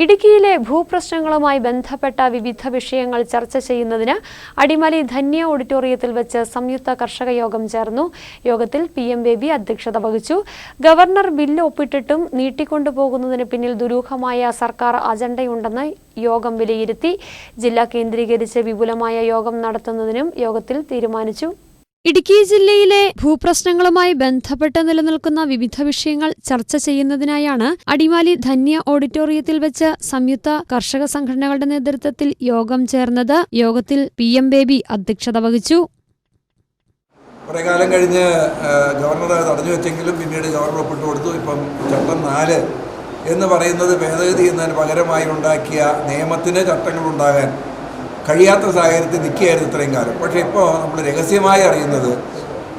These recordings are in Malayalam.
ഇടുക്കിയിലെ ഭൂപ്രശ്നങ്ങളുമായി ബന്ധപ്പെട്ട വിവിധ വിഷയങ്ങൾ ചർച്ച ചെയ്യുന്നതിന് അടിമാലി ധന്യ ഓഡിറ്റോറിയത്തിൽ വെച്ച് സംയുക്ത കർഷക യോഗം ചേർന്നു. യോഗത്തിൽ പി എം ബേബി അധ്യക്ഷത വഹിച്ചു. ഗവർണർ ബില്ല് ഒപ്പിട്ടിട്ടും നീട്ടിക്കൊണ്ടുപോകുന്നതിന് പിന്നിൽ ദുരൂഹമായ സർക്കാർ അജണ്ടയുണ്ടെന്ന് യോഗം വിലയിരുത്തി. ജില്ല കേന്ദ്രീകരിച്ച് വിപുലമായ യോഗം നടത്തുന്നതിനും യോഗത്തിൽ തീരുമാനിച്ചു. ഇടുക്കി ജില്ലയിലെ ഭൂപ്രശ്നങ്ങളുമായി ബന്ധപ്പെട്ട് നിലനിൽക്കുന്ന വിവിധ വിഷയങ്ങൾ ചർച്ച ചെയ്യുന്നതിനായാണ് അടിമാലി ധന്യ ഓഡിറ്റോറിയത്തിൽ വെച്ച് സംയുക്ത കർഷക സംഘടനകളുടെ നേതൃത്വത്തിൽ യോഗം ചേർന്നത് യോഗത്തിൽ പി എം ബേബി അധ്യക്ഷത വഹിച്ചു. കാലം കഴിഞ്ഞ് ഗവർണർ തടഞ്ഞു വെച്ചെങ്കിലും പിന്നീട് ഗവർണർ ഒപ്പിട്ട് കൊടുത്തു. ഇപ്പം ചട്ടം നാല് എന്ന് പറയുന്നത് ഭേദഗതി എന്നതിന് പകരമായി ഉണ്ടാക്കിയ നിയമത്തിന് ചട്ടങ്ങളുണ്ടാകാൻ കഴിയാത്ത സാഹചര്യത്തിൽ നിൽക്കുകയായിരുന്നു ഇത്രയും കാലം. പക്ഷേ ഇപ്പോൾ നമ്മൾ രഹസ്യമായി അറിയുന്നത്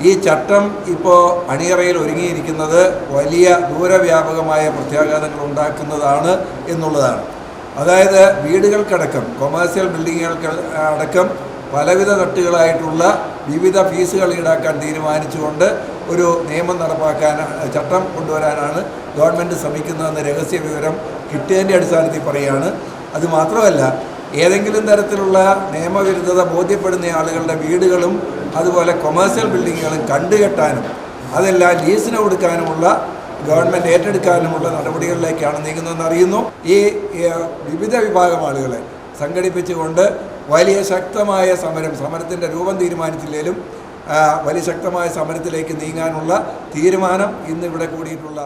ഈ ചട്ടം ഇപ്പോൾ അണിയറയിൽ ഒരുങ്ങിയിരിക്കുന്നത് വലിയ ദൂരവ്യാപകമായ പ്രത്യാഘാതങ്ങൾ ഉണ്ടാക്കുന്നതാണ് എന്നുള്ളതാണ്. അതായത് വീടുകൾക്കടക്കം കൊമേഴ്സ്യൽ ബിൽഡിങ്ങുകൾക്ക് അടക്കം പലവിധ തട്ടുകളായിട്ടുള്ള വിവിധ ഫീസുകൾ ഈടാക്കാൻ തീരുമാനിച്ചുകൊണ്ട് ഒരു നിയമം നടപ്പാക്കാൻ ചട്ടം കൊണ്ടുവരാനാണ് ഗവൺമെന്റ് ശ്രമിക്കുന്നതെന്ന് രഹസ്യ വിവരം കിട്ടിയതിന്റെ അടിസ്ഥാനത്തിൽ പറയുകയാണ്. അത് മാത്രമല്ല ഏതെങ്കിലും തരത്തിലുള്ള നിയമവിരുദ്ധത ബോധ്യപ്പെടുന്ന ആളുകളുടെ വീടുകളും അതുപോലെ കൊമേഴ്സ്യൽ ബിൽഡിങ്ങുകളും കണ്ടുകെട്ടാനും അതെല്ലാം ലീസിന് കൊടുക്കാനുമുള്ള ഗവൺമെന്റ് ഏറ്റെടുക്കാനുമുള്ള നടപടികളിലേക്കാണ് നീങ്ങുന്നതെന്ന് അറിയുന്നു. ഈ വിവിധ വിഭാഗം ആളുകളെ സംഘടിപ്പിച്ചുകൊണ്ട് വലിയ ശക്തമായ സമരം സമരത്തിന്റെ രൂപം തീരുമാനിച്ചില്ലെങ്കിലും വലിയ ശക്തമായ സമരത്തിലേക്ക് നീങ്ങാനുള്ള തീരുമാനം ഇന്നിവിടെ കൂടിയിട്ടുള്ള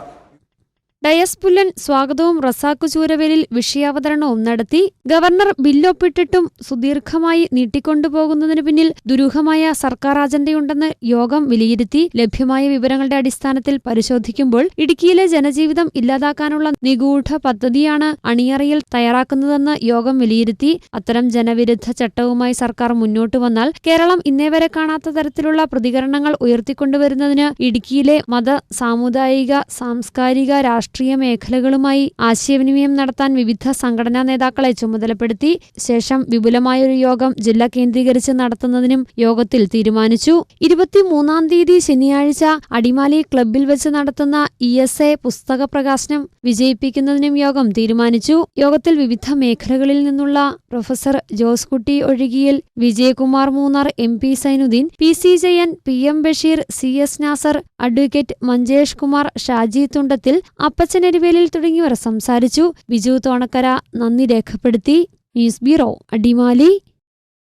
ഡയസ് പുല്ലൻ സ്വാഗതവും റസാഖു ചൂരവേലിൽ വിഷയാവതരണവും നടത്തി ഗവർണർ ബില്ലൊപ്പിട്ടിട്ടും സുദീർഘമായി നീട്ടിക്കൊണ്ടുപോകുന്നതിന് പിന്നിൽ ദുരൂഹമായ സർക്കാർ അജണ്ടയുണ്ടെന്ന് യോഗം വിലയിരുത്തി ലഭ്യമായ വിവരങ്ങളുടെ അടിസ്ഥാനത്തിൽ പരിശോധിക്കുമ്പോൾ ഇടുക്കിയിലെ ജനജീവിതം ഇല്ലാതാക്കാനുള്ള നിഗൂഢ പദ്ധതിയാണ് അണിയറയിൽ തയ്യാറാക്കുന്നതെന്ന് യോഗം വിലയിരുത്തി. അത്തരം ജനവിരുദ്ധ ചട്ടവുമായി സർക്കാർ മുന്നോട്ടു വന്നാൽ കേരളം ഇന്നേവരെ കാണാത്ത തരത്തിലുള്ള പ്രതികരണങ്ങൾ ഉയർത്തിക്കൊണ്ടുവരുന്നതിന് ഇടുക്കിയിലെ മത സാമുദായിക സാംസ്കാരിക രാഷ്ട്രീയ മേഖലകളുമായി ആശയവിനിമയം നടത്താൻ വിവിധ സംഘടനാ നേതാക്കളെ ചുമതലപ്പെടുത്തി ശേഷം വിപുലമായൊരു യോഗം ജില്ല കേന്ദ്രീകരിച്ച് നടത്തുന്നതിനും യോഗത്തിൽ തീരുമാനിച്ചു. ഇരുപത്തിമൂന്നാം തീയതി ശനിയാഴ്ച അടിമാലി ക്ലബ്ബിൽ വെച്ച് നടത്തുന്ന ഇ എസ് എ പുസ്തക പ്രകാശനം വിജയിപ്പിക്കുന്നതിനും യോഗം തീരുമാനിച്ചു. യോഗത്തിൽ വിവിധ മേഖലകളിൽ നിന്നുള്ള professor Jose Kutty Ozhukayil Vijayakumar Munnar M P Sainudheen P C Jayan P M Basheer C S Nasar advocate Manjesh Kumar Shaji Thundathil Appachanarivelil തുടങ്ങിയവർ സംസാരിച്ചു. ബിജു തോണക്കര നന്ദി രേഖപ്പെടുത്തി. News bureau Adimali.